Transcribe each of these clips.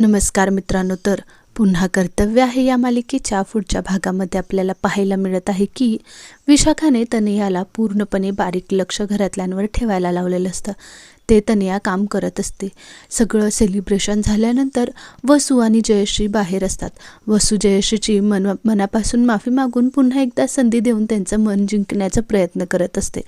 नमस्कार मित्रांनो तर पुन्हा कर्तव्य आहे या मालिकेच्या पुढच्या भागामध्ये आपल्याला पाहायला मिळत आहे की विशाखाने तनयाला पूर्णपणे बारीक लक्ष घरातल्यांवर ठेवायला लावलेलं असतं. ते तनया काम करत असते. सगळं सेलिब्रेशन झाल्यानंतर वसू आणि जयश्री बाहेर असतात. वसू जयश्रीची मन मनापासून माफी मागून पुन्हा एकदा संधी देऊन त्यांचं मन जिंकण्याचा प्रयत्न करत असते.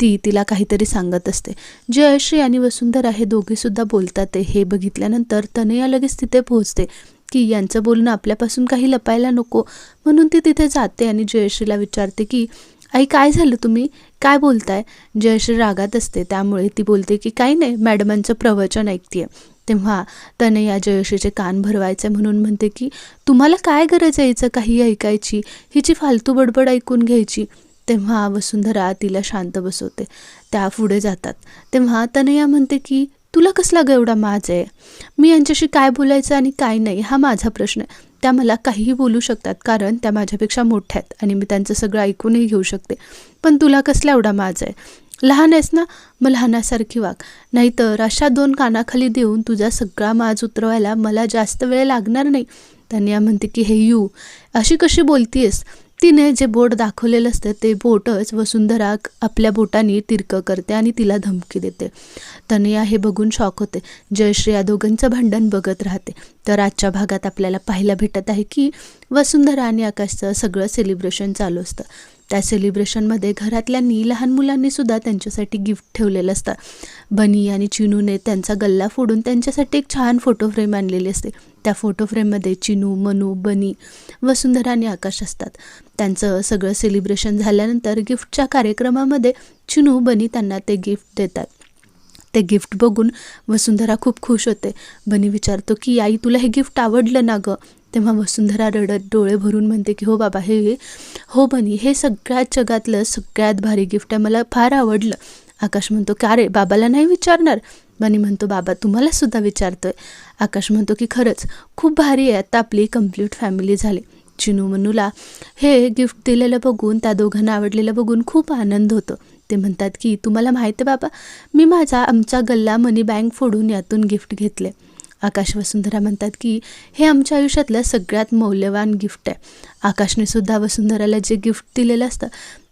ती तिला काहीतरी सांगत असते. जयश्री आणि वसुंधरा हे दोघेसुद्धा बोलतात. आहे हे बघितल्यानंतर तनया लगेच तिथे पोहोचते की यांचं बोलणं आपल्यापासून काही लपायला नको म्हणून ती तिथे जाते आणि जयश्रीला विचारते की आई काय झालं तुम्ही? काय बोलताय? जयश्री रागात असते त्यामुळे ती बोलते की काही नाही मॅडमांचं प्रवचन ऐकते तेव्हा तनया जयश्रीचे कान भरवायचे म्हणून म्हणते की तुम्हाला काय गरज यायचं काही ऐकायची? हिची फालतू बडबड ऐकून घ्यायची? तेव्हा वसुंधरा तिला शांत बसवते. त्या पुढे जातात. तेव्हा तनया म्हणते की तुला कसला ग एवढा माज आहे? मी यांच्याशी काय बोलायचं आणि काय नाही हा माझा प्रश्न आहे. त्या मला काहीही बोलू शकतात कारण त्या माझ्यापेक्षा मोठ्या आहेत आणि मी त्यांचं सगळं ऐकूनही घेऊ शकते. पण तुला कसला एवढा माज आहे? लहान आहेस ना? मग लहानासारखी वाग. नाहीतर अशा दोन कानाखाली देऊन तुझा सगळा माज उतरवायला मला जास्त वेळ लागणार नाही. तनया म्हणते की हे यू अशी कशी बोलतीयस? तिने जे बोट दाखवलेलं असतं ते बोटच वसुंधरा आपल्या बोटाने तिरकं करते आणि तिला धमकी देते. तनया हे बघून शॉक होते. जयश्री या दोघांचं भांडण बघत राहते. तर आजच्या भागात आपल्याला पाहायला भेटत आहे की वसुंधरा आणि आकाशचं सगळं सेलिब्रेशन चालू असतं. त्या सेलिब्रेशनमध्ये घरातल्यांनी लहान मुलांनी सुद्धा त्यांच्यासाठी गिफ्ट ठेवलेलं असतं. बनी आणि चिनूने त्यांचा गल्ला फोडून त्यांच्यासाठी एक छान फोटो फ्रेम आणलेली असते. त्या फोटो फ्रेममध्ये चिनू मनू बनी वसुंधरा आणि आकाश असतात. त्यांचं सगळं सेलिब्रेशन झाल्यानंतर गिफ्टच्या कार्यक्रमामध्ये चिनू बनी त्यांना ते गिफ्ट देतात. ते गिफ्ट बघून वसुंधरा खूप खुश होते. बनी विचारतो की आई तुला हे गिफ्ट आवडलं ना गं? तेव्हा वसुंधरा रडत डोळे भरून म्हणते की हो बाबा हे हो बनी हे सगळ्यात जगातलं सगळ्यात भारी गिफ्ट आहे. मला फार आवडलं. आकाश म्हणतो का रे बाबाला नाही विचारणार? बनी म्हणतो बाबा तुम्हाला सुद्धा विचारतोय. आकाश म्हणतो की खरंच खूप भारी आहे. आता आपली कंप्लीट फॅमिली झाली. चिनू मनूला हे गिफ्ट दिलेलं बघून त्या दोघांना आवडलेलं बघून खूप आनंद होतो. ते म्हणतात की तुम्हाला माहिती आहे बाबा मी माझा आमचा गल्ला मनी बँक फोडून यातून गिफ्ट घेतले. आकाश वसुंधरा म्हणतात की हे आमच्या आयुष्यातलं सगळ्यात मौल्यवान गिफ्ट आहे. आकाशने सुद्धा वसुंधराला जे गिफ्ट दिलेलं असतं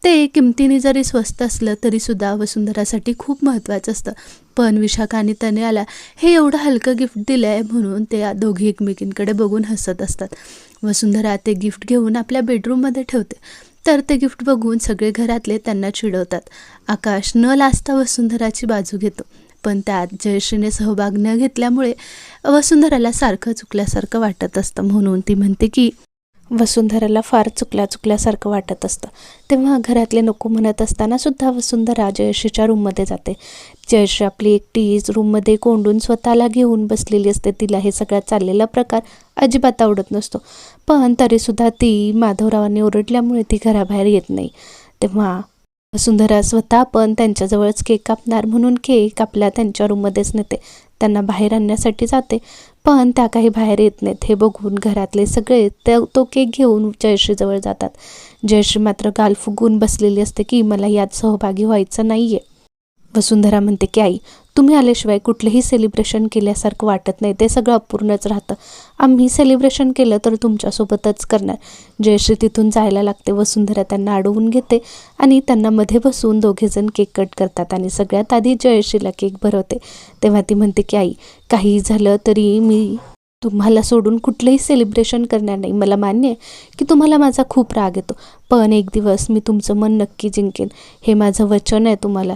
ते किमतीने जरी स्वस्त असलं तरीसुद्धा वसुंधरासाठी खूप महत्त्वाचं असतं. पण विशाखा आणि तनयाला हे एवढं हलकं गिफ्ट दिलं आहे म्हणून ते दोघी एकमेकींकडे बघून हसत असतात. वसुंधरा ते गिफ्ट घेऊन आपल्या बेडरूममध्ये ठेवते तर ते गिफ्ट बघून सगळे घरातले त्यांना चिडवतात. आकाश न लाजता वसुंधराची बाजू घेतो. पण त्यात जयश्रीने सहभाग न घेतल्यामुळे वसुंधराला सारखं चुकल्यासारखं वाटत असतं म्हणून ती म्हणते की वसुंधराला फार चुकल्या चुकल्यासारखं वाटत असतं. तेव्हा घरातले नको म्हणत असताना सुद्धा वसुंधरा जयश्रीच्या रूममध्ये जाते. जयश्री आपली एकटीच रूममध्ये कोंडून स्वतःला घेऊन बसलेली असते. तिला हे सगळ्यात चाललेला प्रकार अजिबात आवडत नसतो. पण तरीसुद्धा ती माधवरावांनी ओरडल्यामुळे ती घराबाहेर येत नाही. तेव्हा वसुंधरा स्वतः पण त्यांच्याजवळच केक कापणार म्हणून केक आपल्या त्यांच्या रूममध्येच नेते. त्यांना बाहेर आणण्यासाठी जाते पण त्या काही बाहेर येत नाहीत. हे बघून घरातले सगळे ते तो केक घेऊन जयश्रीजवळ जातात. जयश्री मात्र गाल फुगून बसलेली असते की मला यात सहभागी व्हायचं नाही आहे वसुंधरा म्हणते की आई तुम्ही आल्याशिवाय कुठलंही सेलिब्रेशन केल्यासारखं वाटत नाही. ते सगळं अपूर्णच राहतं. आम्ही सेलिब्रेशन केलं तर तुमच्यासोबतच करणार. जयश्री तिथून जायला लागते. वसुंधरा त्यांना अडवून घेते आणि त्यांना मध्ये बसून दोघेजण केक कट करतात आणि सगळ्यात आधी जयश्रीला केक भरवते. तेव्हा ती म्हणते की आई काही झालं तरी मी तुम्हाला सोडून कुठलंही सेलिब्रेशन करणार नाही. मला मान्य आहे की तुम्हाला माझा खूप राग येतो. पण एक दिवस मी तुमचं मन नक्की जिंकेन. हे माझं वचन आहे तुम्हाला.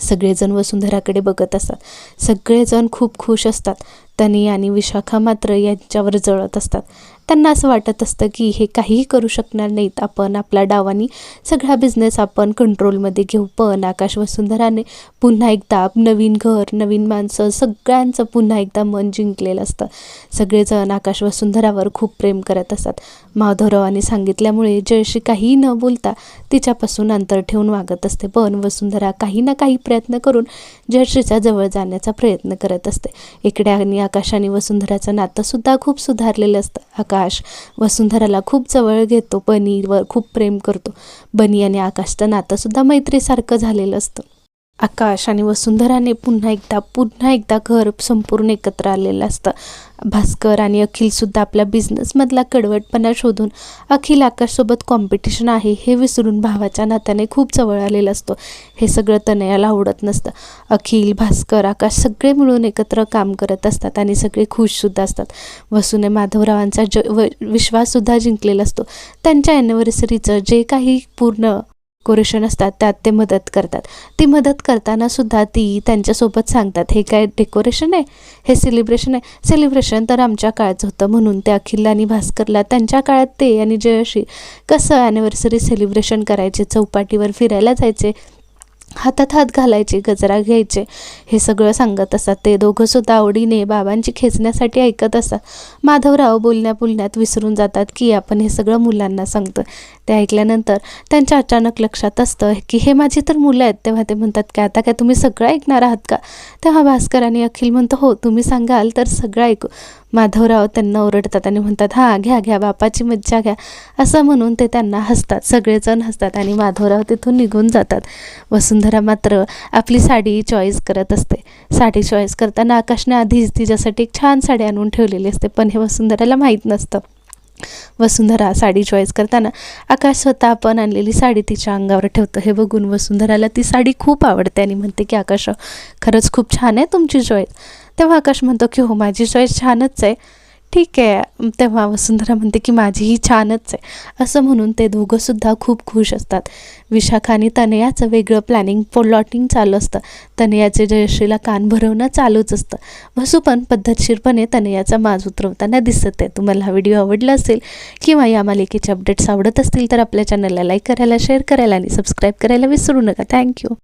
सगळेजण वसुंधराकडे बघत असतात. सगळेजण खूप खुश असतात. तनी आणि विशाखा मात्र यांच्यावर जळत असतात. त्यांना असं वाटत असतं की हे काहीही करू शकणार नाहीत. आपण आपल्या डावानी सगळा बिझनेस आपण कंट्रोलमध्ये घेऊ. पण आकाश वसुंधराने पुन्हा एकदा नवीन घर नवीन माणसं सगळ्यांचं पुन्हा एकदा मन जिंकलेलं असतं. सगळेजण आकाश वसुंधरावर खूप प्रेम करत असतात. माधवरावाने सांगितल्यामुळे जयशी काही न बोलता तिच्यापासून अंतर ठेवून वागत असते. पण वसुंधरा काही ना काही प्रयत्न करून जयश्रीच्या जवळ जाण्याचा प्रयत्न करत असते. इकडे आणि आकाश आणि वसुंधराचं नातंसुद्धा खूप सुधारलेलं असतं. आकाश वसुंधराला खूप जवळ घेतो बनीवर खूप प्रेम करतो. बनी आणि आकाशचं नातंसुद्धा मैत्रीसारखं झालेलं असतं. आकाश आणि वसुंधराने पुन्हा एकदा पुन्हा एकदा घर संपूर्ण एकत्र आलेलं असतं. भास्कर आणि अखिलसुद्धा आपल्या बिझनेसमधला कडवटपणा शोधून अखिल आकाशसोबत कॉम्पिटिशन आहे हे विसरून भावाच्या नात्याने खूप जवळ आलेलं असतो. हे सगळं तनयाला आवडत नसतं. अखिल भास्कर आकाश सगळे मिळून एकत्र काम करत असतात आणि सगळे खुशसुद्धा असतात. वसुने माधवरावांचा ज व विश्वाससुद्धा जिंकलेला असतो. त्यांच्या ॲनिव्हर्सरीचं जे काही पूर्ण डेकोरेशन असतात त्यात ते मदत करतात. ती मदत करताना सुद्धा ती त्यांच्यासोबत सांगतात हे काय डेकोरेशन आहे? हे सेलिब्रेशन आहे? सेलिब्रेशन तर आमच्या काळात होतं म्हणून ते अखिल आणि भास्करला त्यांच्या काळात ते आणि जयशी कसं ॲनिव्हर्सरी सेलिब्रेशन करायचे चौपाटीवर फिरायला जायचे हातात हात घालायचे गजरा घ्यायचे हे सगळं सांगत असतात. ते दोघंसुद्धा आवडीने बाबांची खेचण्यासाठी ऐकत असतात. माधवराव बोलण्या बोलण्यात विसरून जातात की आपण हे सगळं मुलांना सांगतो ते ऐकल्यानंतर त्यांच्या अचानक लक्षात असतं की हे माझी तर मुलं आहेत. तेव्हा ते म्हणतात की आता काय तुम्ही सगळं ऐकणार आहात का? तेव्हा भास्कर आणि अखिल म्हणतो हो तुम्ही सांगाल तर सगळं ऐकू. माधवराव त्यांना ओरडतात आणि म्हणतात हां घ्या घ्या बापाची मज्जा घ्या. असं म्हणून ते त्यांना हसतात. सगळेजण हसतात आणि माधवराव तिथून निघून जातात. वसुंधरा मात्र आपली साडी चॉईस करत असते. साडी चॉईस करताना आकाशने आधीच तिच्यासाठी एक छान साडी आणून ठेवलेली असते. पण हे वसुंधराला माहीत नसतं. वसुंधरा साडी चॉईस करताना आकाश स्वतः आपण आणलेली साडी तिच्या अंगावर ठेवतो. हे बघून वसुंधराला ती साडी खूप आवडते आणि म्हणते की आकाश खरंच खूप छान आहे तुमची चॉईस तेव्हा आकाश म्हणतो की हो माझी चॉईस छानच आहे. ठीक आहे. तेव्हा वसुंधरा म्हणते की माझीही छानच आहे. असं म्हणून ते दोघंसुद्धा खूप खुश असतात. विशाखा आणि तनयाचं वेगळं प्लॅनिंग प्लॉटिंग चालू असतं. तनयाचे जयश्रीला कान भरवणं चालूच असतं. वसू पण पद्धतशीरपणे तनयाचा माज उतरवताना दिसत आहे. तुम्हाला हा व्हिडिओ आवडला असेल किंवा या मालिकेचे अपडेट्स आवडत असतील तर आपल्या चॅनलला लाईक करायला शेअर करायला आणि सबस्क्राईब करायला विसरू नका. थँक्यू